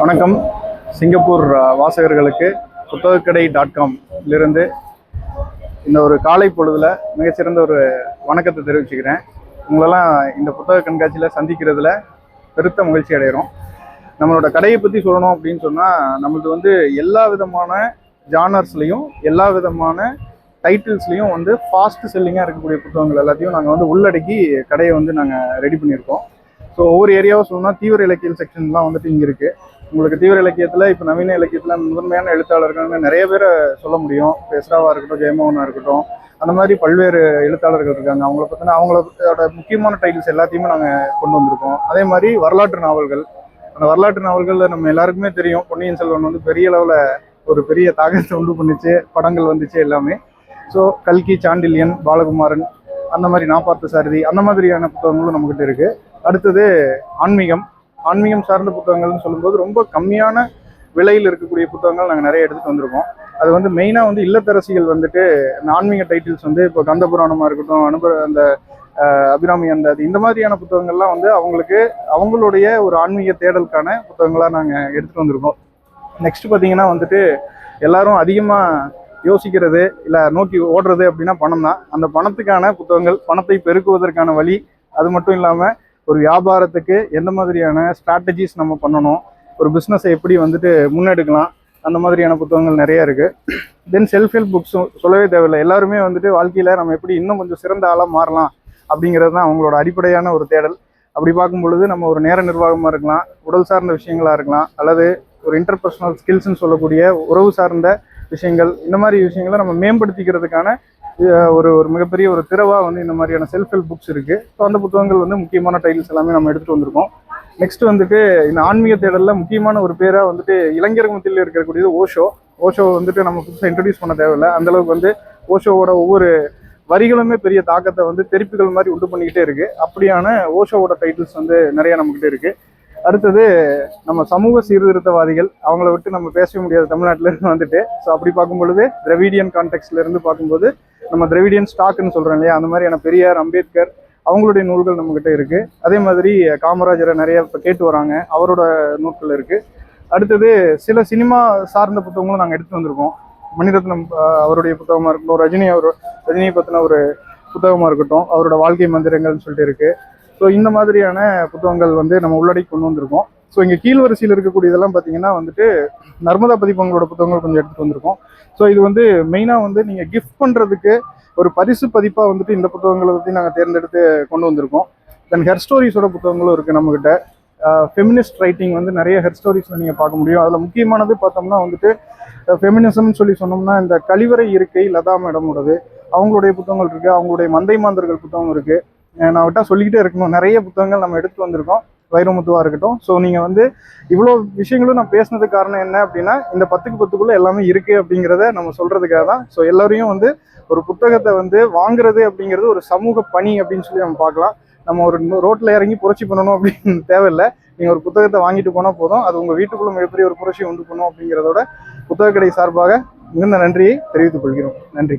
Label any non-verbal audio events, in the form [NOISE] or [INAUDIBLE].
வணக்கம். சிங்கப்பூர் வாசகர்களுக்கு புத்தகக்கடை டாட் காம்லிருந்து இந்த ஒரு காலை பொழுதில் மிகச்சிறந்த ஒரு வணக்கத்தை தெரிவிச்சுக்கிறேன். உங்களெல்லாம் இந்த புத்தக கண்காட்சியில் சந்திக்கிறதுல பெருத்த மகிழ்ச்சி அடைகிறோம். நம்மளோட கடையை பற்றி சொல்லணும் அப்படின்னு சொன்னால் நம்மளது வந்து எல்லா விதமான ஜானர்ஸ்லையும் எல்லா விதமான டைட்டில்ஸ்லையும் வந்து ஃபாஸ்ட் செல்லிங்காக இருக்கக்கூடிய புத்தகங்கள் எல்லாத்தையும் நாங்கள் வந்து உள்ளடக்கி கடையை வந்து நாங்கள் ரெடி பண்ணியிருக்கோம். ஸோ ஒவ்வொரு ஏரியாவும் சொல்லணும்னா தீவிர இலக்கியல் செக்ஷன்லாம் வந்துட்டு இங்கே இருக்குது உங்களுக்கு தீவிர இலக்கியத்தில் இப்போ நவீன இலக்கியத்தில் முதன்மையான எழுத்தாளர்கள்னு நிறைய பேரை சொல்ல முடியும். பெஸ்ராவாக இருக்கட்டும் ஜெயமோகனாக இருக்கட்டும் அந்த மாதிரி பல்வேறு எழுத்தாளர்கள் இருக்காங்க. அவங்கள பார்த்தோன்னா அவங்களோட முக்கியமான டைட்டில்ஸ் எல்லாத்தையுமே நாங்கள் கொண்டு வந்திருக்கோம். அதே மாதிரி வரலாற்று நாவல்கள். அந்த வரலாற்று நாவல்களில் நம்ம எல்லாருக்குமே தெரியும். பொன்னியின் செல்வன் வந்து பெரிய அளவில் ஒரு பெரிய தாக்கத்தை உண்டு பண்ணிச்சு. படங்கள் வந்துச்சு எல்லாமே. ஸோ கல்கி சாண்டில்யன் பாலகுமாரன் அந்த மாதிரி நாப்பார்த்த சாரதி அந்த மாதிரியான புத்தகங்களும் நம்மக்கிட்ட இருக்குது அடுத்தது ஆன்மீகம். ஆன்மீகம் சார்ந்த புத்தகங்கள்னு சொல்லும்போது ரொம்ப கம்மியான விலையில் இருக்கக்கூடிய புத்தகங்கள் நாங்கள் நிறைய எடுத்துகிட்டு வந்திருக்கோம். அது வந்து மெயினாக வந்து இல்லத்தரசிகள் வந்துட்டு அந்த ஆன்மீக டைட்டில்ஸ் வந்து இப்போ கந்த புராணமாக இருக்கட்டும் அனுப அந்த அபிராமி அந்த இந்த மாதிரியான புத்தகங்கள்லாம் வந்து அவங்களுக்கு அவங்களுடைய ஒரு ஆன்மீக தேடலுக்கான புத்தகங்களாக நாங்கள் எடுத்துகிட்டு வந்திருக்கோம். நெக்ஸ்ட் பார்த்தீங்கன்னா வந்துட்டு எல்லாரும் அதிகமாக யோசிக்கிறது இல்லை நோக்கி ஓடுறது அப்படின்னா பணம் தான் அந்த பணத்துக்கான புத்தகங்கள் பணத்தை பெருக்குவதற்கான வழி அது மட்டும் இல்லாமல் ஒரு வியாபாரத்துக்கு எந்த மாதிரியான ஸ்ட்ராட்டஜிஸ் நம்ம பண்ணணும்? ஒரு பிஸ்னஸை எப்படி வந்துட்டு முன்னெடுக்கலாம்? அந்த மாதிரியான புத்தகங்கள் நிறைய இருக்குது தென் செல்ஃப் ஹெல்ப் புக்ஸும் சொல்லவே தேவையில்லை. எல்லாருமே வந்துட்டு வாழ்க்கையில் நம்ம எப்படி இன்னும் கொஞ்சம் சிறந்த ஆளாக மாறலாம் அப்படிங்கிறது தான் அவங்களோட அடிப்படையான ஒரு தேடல். அப்படி பார்க்கும் பொழுது நம்ம ஒரு நேர நிர்வாகமாக இருக்கலாம் உடல் சார்ந்த விஷயங்களாக இருக்கலாம் அல்லது ஒரு இன்டர்பர்சனல் ஸ்கில்ஸ்ன்னு சொல்லக்கூடிய உறவு சார்ந்த விஷயங்கள் இந்த மாதிரி விஷயங்களை நம்ம மேம்படுத்திக்கிறதுக்கான ஒரு ஒரு மிகப்பெரிய ஒரு திறவாக வந்து இந்த மாதிரியான செல்ஃப் ஹெல்ப் புக்ஸ் இருக்கு. ஸோ அந்த புத்தகங்கள் வந்து முக்கியமான டைட்டில்ஸ் எல்லாமே நம்ம எடுத்துட்டு வந்திருக்கோம். நெக்ஸ்ட் வந்துட்டு இந்த ஆன்மீக தேடலில் முக்கியமான ஒரு பேராக வந்துட்டு இளைஞர் மத்தியில் இருக்கக்கூடியது ஓஷோ. ஓஷோ வந்துட்டு நம்ம புதுசாக இன்ட்ரடியூஸ் பண்ண தேவையில்லை. அந்தளவுக்கு வந்து ஓஷோவோட ஒவ்வொரு வரிகளுமே பெரிய தாக்கத்தை வந்து தெரிப்புகள் மாதிரி உண்டு பண்ணிக்கிட்டே இருக்கு. அப்படியான ஓஷோவோட டைட்டில்ஸ் வந்து நிறைய நம்மகிட்ட இருக்கு. அடுத்தது நம்ம சமூக சீர்திருத்தவாதிகள் அவங்கள விட்டு நம்ம பேச முடியாது. தமிழ்நாட்டில இருந்து வந்துட்டு. ஸோ அப்படி பார்க்கும் பொழுது திராவிடியன் கான்டெக்ட்ல இருந்து பார்க்கும்போது நம்ம திரவிடியன் ஸ்டாக்னு சொல்கிறோம் இல்லையா? அந்த மாதிரியான பெரியார் அம்பேத்கர் அவங்களுடைய நூல்கள் நம்மக்கிட்ட இருக்குது அதே மாதிரி காமராஜரை நிறைய இப்போ கேட்டு வராங்க. அவரோட நூல்கள் இருக்குது அடுத்தது சில சினிமா சார்ந்த புத்தகங்களும் நாங்கள் எடுத்து வந்திருக்கோம். மணிரத்னம் அவருடைய புத்தகமாக இருக்கட்டும் ரஜினி அவர் ரஜினியை பற்றின ஒரு புத்தகமாக இருக்கட்டும் அவரோட வாழ்க்கை மந்திரங்கள்னு சொல்லிட்டு இருக்குது ஸோ இந்த மாதிரியான புத்தகங்கள் வந்து நம்ம உள்ளடக்கி கொண்டு வந்திருக்கோம். ஸோ இங்கே கீழ்வரிசையில் இருக்கக்கூடியதெல்லாம் பார்த்தீங்கன்னா வந்துட்டு நர்மதா பதிப்பங்களோட புத்தகங்கள் கொஞ்சம் எடுத்துகிட்டு வந்திருக்கோம். ஸோ இது வந்து மெயினாக வந்து நீங்கள் கிஃப்ட் பண்ணுறதுக்கு ஒரு பரிசு பதிப்பாக வந்துட்டு இந்த புத்தகங்களை பற்றி நாங்கள் தேர்ந்தெடுத்து கொண்டு வந்திருக்கோம். தென் ஹெர் ஸ்டோரிஸோட புத்தகங்களும் இருக்குது நம்மக்கிட்ட ஃபெமினிஸ்ட் ரைட்டிங் வந்து நிறைய ஹெர் ஸ்டோரிஸில் நீங்கள் பார்க்க முடியும். அதில் முக்கியமானது பார்த்தோம்னா வந்துட்டு ஃபெமினிசம்னு சொல்லி சொன்னோம்னா இந்த கழிவறை இருக்கை லதா மேடமோடது அவங்களுடைய புத்தகங்கள் இருக்குது அவங்களுடைய மந்தை மாந்தர்கள் புத்தகம் இருக்குது நான் விட்டா சொல்லிக்கிட்டே இருக்கணும். நிறைய புத்தகங்கள் நம்ம எடுத்து வந்திருக்கோம். வைரமுத்துவா இருக்கட்டும். ஸோ நீங்கள் வந்து இவ்வளோ விஷயங்களும் நான் பேசினதுக்கு காரணம் என்ன அப்படின்னா இந்த பத்துக்கு பத்துக்குள்ள எல்லாமே இருக்கு அப்படிங்கிறத நம்ம சொல்றதுக்காக தான். ஸோ எல்லோரையும் வந்து ஒரு புத்தகத்தை வந்து வாங்குறது அப்படிங்கிறது ஒரு சமூக பணி அப்படின்னு சொல்லி நம்ம பார்க்கலாம். நம்ம ஒரு ரோட்ல இறங்கி புரட்சி பண்ணணும் அப்படின்னு [LAUGHS] தேவையில்லை. நீங்கள் ஒரு புத்தகத்தை வாங்கிட்டு போனால் போதும். அது உங்கள் வீட்டுக்குள்ள மிகப்பெரிய ஒரு புரட்சி உண்டு பண்ணும் அப்படிங்கிறதோட புத்தக கடை சார்பாக மிகுந்த நன்றியை தெரிவித்துக் கொள்கிறோம். நன்றி.